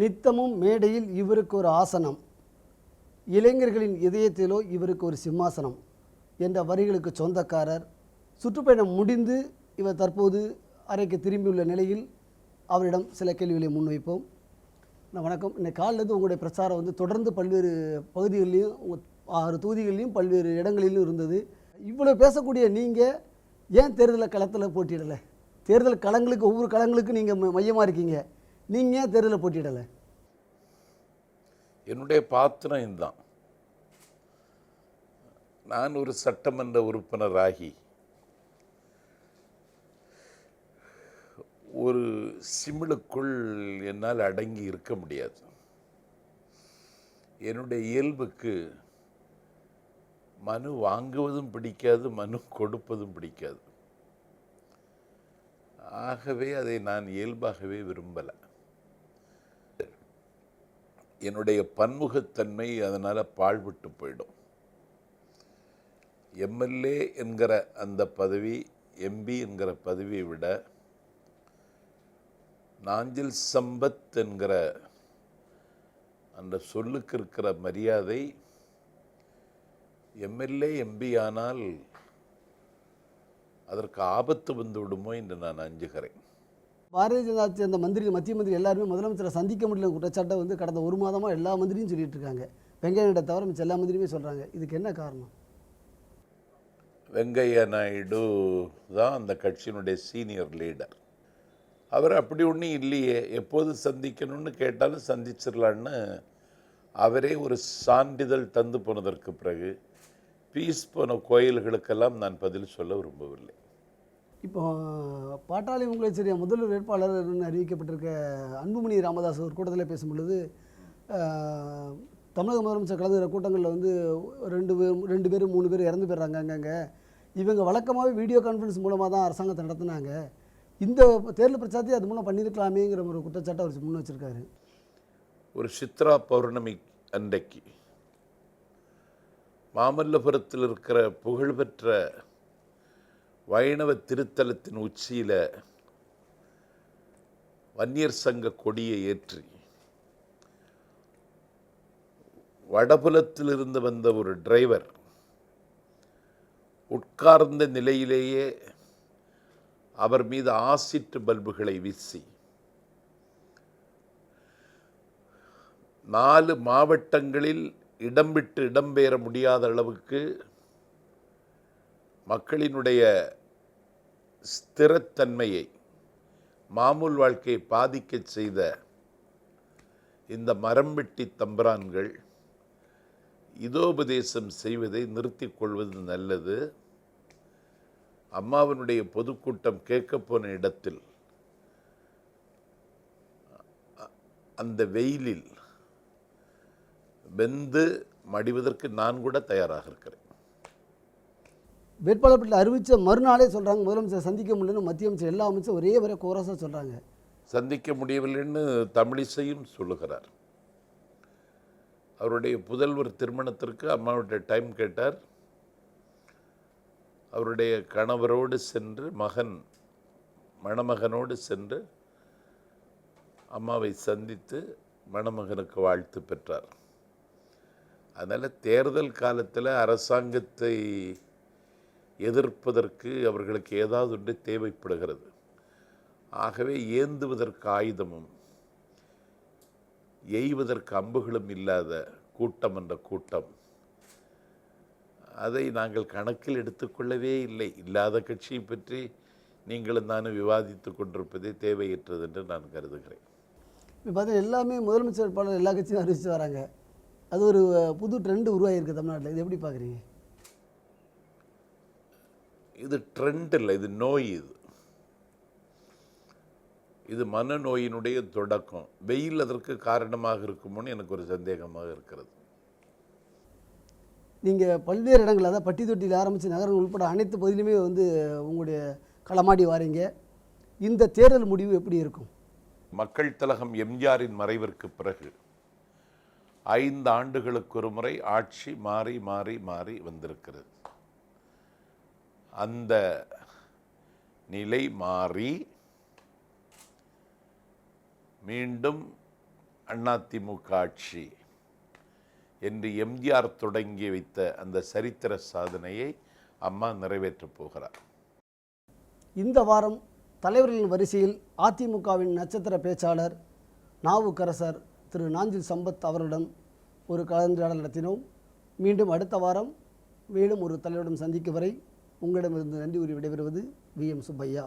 நித்தமும் மேடையில் இவருக்கு ஒரு ஆசனம். இளைஞர்களின் இதயத்திலோ இவருக்கு ஒரு சிம்மாசனம் என்ற வரிகளுக்கு சொந்தக்காரர். சுற்றுப்பயணம் முடிந்து இவர் தற்போது அறைக்கு திரும்பியுள்ள நிலையில் அவரிடம் சில கேள்விகளை முன்வைப்போம். நான் வணக்கம். இன்னைக்கு காலிலேருந்து உங்களுடைய பிரச்சாரம் வந்து தொடர்ந்து பல்வேறு பகுதிகளிலையும் ஆறு தொகுதிகளிலும் பல்வேறு இடங்களிலும் இருந்தது. இவ்வளோ பேசக்கூடிய நீங்கள் ஏன் தேர்தல் களத்தில் போட்டியிடலை? தேர்தல் களங்களுக்கு ஒவ்வொரு களங்களுக்கும் நீங்கள் மையமாக இருக்கீங்க. நீங்கள் ஏன் தெருவில் போட்டிடலை என்னுடைய பாத்திரம் இதுதான் நான் ஒரு சட்டமன்ற உறுப்பினராகி ஒரு சிமிழுக்குள் என்னால் அடங்கி இருக்க முடியாது. என்னுடைய இயல்புக்கு மனு வாங்குவதும் பிடிக்காது மனு கொடுப்பதும் பிடிக்காது. ஆகவே அதை நான் இயல்பாகவே விரும்பலை. என்னுடைய பன்முகத்தன்மை அதனால் பாழ்பட்டு போயிடும். எம்எல்ஏ என்கிற அந்த பதவி எம்பி என்கிற பதவியை விட நாஞ்சில் சம்பத் என்கிற அந்த சொல்லுக்கு இருக்கிற மரியாதை எம்எல்ஏ எம்பி ஆனால் அதற்கு ஆபத்து வந்து விடுமோ என்று நான் அஞ்சுகிறேன். பாரதிய ஜனதா சேர்ந்த மந்திரி மத்திய மந்திரி எல்லாருமே முதலமைச்சரை சந்திக்க முடியல குற்றச்சாட்டை வந்து கடந்த ஒரு மாதமாக எல்லா மந்திரியும் சொல்லிட்டு இருக்காங்க. வெங்கையனை தவிர மிச்ச எல்லா மந்திரியுமே சொல்கிறாங்க இதுக்கு என்ன காரணம்? வெங்கையா நாயுடு தான் அந்த கட்சியினுடைய சீனியர் லீடர். அவர் அப்படி ஒன்றும் இல்லையே. எப்போது சந்திக்கணும்னு கேட்டாலும் சந்திச்சிடலான்னு அவரே ஒரு சான்றிதழ் தந்து போனதற்கு பிறகு பீஸ் போன கோயில்களுக்கெல்லாம் நான் பதில் சொல்ல விரும்பவில்லை. இப்போ பாட்டாளி உங்களை சரியா முதல்வர் வேட்பாளர்னு அறிவிக்கப்பட்டிருக்க அன்புமணி ராமதாஸ் ஒரு கூட்டத்தில் பேசும் பொழுது தமிழக முதலமைச்சர் கலந்துகிற கூட்டங்களில் வந்து ரெண்டு பேர் ரெண்டு பேர் மூணு பேர் இறந்து போயிடுறாங்க அங்கங்கே. இவங்க வழக்கமாகவே வீடியோ கான்ஃபரன்ஸ் மூலமாக தான் அரசாங்கத்தை நடத்துனாங்க. இந்த தேர்தல் பிரச்சாரத்தை அது மூலம் பண்ணியிருக்கலாமேங்கிற ஒரு குற்றச்சாட்டை அவர் முன் வச்சுருக்காரு. ஒரு சித்ரா பௌர்ணமி அன்றைக்கு மாமல்லபுரத்தில் இருக்கிற புகழ்பெற்ற வைணவ திருத்தலத்தின் உச்சியில் வன்னியர் சங்க கொடியை ஏற்றி வடபுலத்திலிருந்து வந்த ஒரு டிரைவர் உட்கார்ந்த நிலையிலேயே அவர் மீது ஆசிட்டு பல்புகளை வீசி நாலு மாவட்டங்களில் இடம் விட்டு இடம்பெயர முடியாத அளவுக்கு மக்களினுடைய ஸ்திரத்தன்மையை மாமூல் வாழ்க்கையை பாதிக்கச் செய்த இந்த மரம்வெட்டி தம்பிரான்கள் இதோபதேசம் செய்வதை நிறுத்திக் கொள்வது நல்லது. அம்மாவினுடைய பொதுக்கூட்டம் கேட்கப்போன இடத்தில் அந்த வெயிலில் வெந்து மடிவதற்கு நான் கூட தயாராக இருக்கிறேன். வேட்பாளர் பட்டியல் அறிவித்த மறுநாளே சொல்கிறாங்க முதலமைச்சர் சந்திக்க முடியலன்னு மத்திய அமைச்சர் எல்லா அமைச்சரும் ஒரே வரை கோரஸாக சொல்கிறாங்க சந்திக்க முடியவில்லைன்னு தமிழிசையும் சொல்லுகிறார். அவருடைய புதல்வர் திருமணத்திற்கு அம்மாவுடைய டைம் கேட்டார். அவருடைய கணவரோடு சென்று மகன் மணமகனோடு சென்று அம்மாவை சந்தித்து மணமகனுக்கு வாழ்த்து பெற்றார். அதனால் தேர்தல் காலத்தில் அரசாங்கத்தை எதிர்ப்பதற்கு அவர்களுக்கு ஏதாவது ஒன்று தேவைப்படுகிறது. ஆகவே ஏந்துவதற்கு ஆயுதமும் எய்வதற்கு அம்புகளும் இல்லாத கூட்டம் என்ற கூட்டம் அதை நாங்கள் கணக்கில் எடுத்துக்கொள்ளவே இல்லை. இல்லாத கட்சியை பற்றி நீங்களும் நானும் விவாதித்து கொண்டிருப்பதே தேவையற்றது என்று நான் கருதுகிறேன். இப்போ பார்த்தீங்கன்னா எல்லாமே முதலமைச்சர் வேட்பாளர் எல்லா கட்சியும் அறிவித்து வராங்க. அது ஒரு புது ட்ரெண்டு உருவாகியிருக்கு தமிழ்நாட்டில். இது எப்படி பார்க்குறீங்க இது ட்ரெண்ட் இல்லை இது நோய் இது. இது மனநோயினுடைய தொடக்கம். வெயில் அதற்கு காரணமாக இருக்குமோன்னு எனக்கு ஒரு சந்தேகமாக இருக்கிறது. நீங்கள் பல்வேறு இடங்கள் அதாவது பட்டி தொட்டியில் ஆரம்பித்து நகரம் உள்பட அனைத்து பகுதியிலுமே வந்து உங்களுடைய களமாடி வாரீங்க. இந்த தேர்தல் முடிவு எப்படி இருக்கும்? மக்கள் திலகம் எம்ஜிஆரின் மறைவிற்கு பிறகு ஐந்து ஆண்டுகளுக்கு ஒரு முறை ஆட்சி மாறி மாறி மாறி வந்திருக்கிறது. அந்த நிலை மாறி மீண்டும் அதிமுக ஆட்சி என்று எம்ஜிஆர் தொடங்கி வைத்த அந்த சரித்திர சாதனையை அம்மா நிறைவேற்றப் போகிறார். இந்த வாரம் தலைவர்களின் வரிசையில் அதிமுகவின் நட்சத்திர பேச்சாளர் நாவுக்கரசர் திரு நாஞ்சில் சம்பத் அவர்களிடம் ஒரு கலந்துரையாடல் நடத்தினோம். மீண்டும் அடுத்த வாரம் மேலும் ஒரு தலைவரிடம் சந்திக்கும் வரை உங்களிடமிருந்து நன்றி கூறி விடைபெறுவது V M Subbaiah